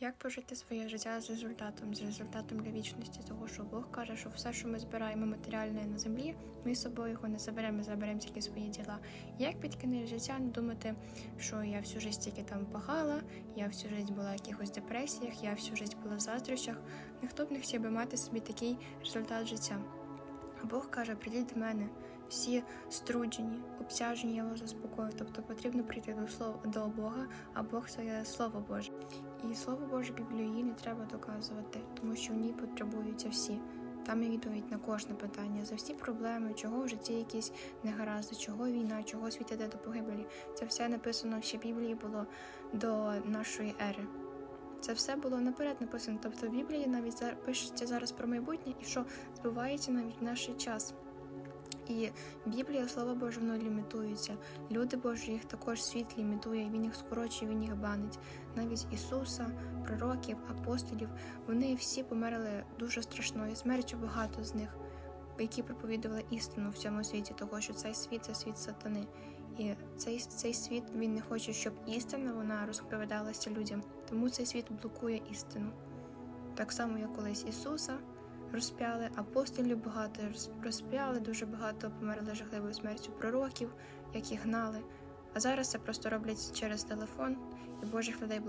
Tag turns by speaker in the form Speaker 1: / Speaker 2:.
Speaker 1: Як прожити своє життя з результатом, з результатом для вічності, того, що Бог каже, що все, що ми збираємо матеріальне на землі, ми з собою його не заберемо, заберемо тільки свої діла. Як під життя не думати, що я всю життя тільки там пахала, я всю життя була в якихось депресіях, я всю життя була в заздрощах. Ніхто б не хотів би мати собі такий результат життя. А Бог каже, прийдіть до мене, всі струджені, обтяжені, я вас заспокою. Тобто потрібно прийти до слова до Бога, а Бог це Слово Боже. І Слово Боже Біблію їй не треба доказувати, тому що в ній потребуються всі. Там є відповідь на кожне питання за всі проблеми, чого в житті якісь негаразди, чого війна, чого світ іде до погибелі. Це все написано ще Біблії було до нашої ери. Це все було наперед написано. Тобто в Біблії навіть пишеться зараз про майбутнє і що збувається навіть в наш час. І Біблія, Слово Боже, воно лімітується. Люди Божі їх також світ лімітує, він їх скорочує, він їх банить. Навіть Ісуса, пророків, апостолів, вони всі померли дуже страшною смертю багато з них, які проповідували істину в цьому світі, того що цей світ це світ сатани. І цей, цей світ він не хоче, щоб істина вона розповідалася людям, тому цей світ блокує істину. Так само, як колись Ісуса розп'яли, апостолів багато розп'яли, дуже багато померли жахливою смертю пророків, які гнали. А зараз це просто роблять через телефон і Божих людей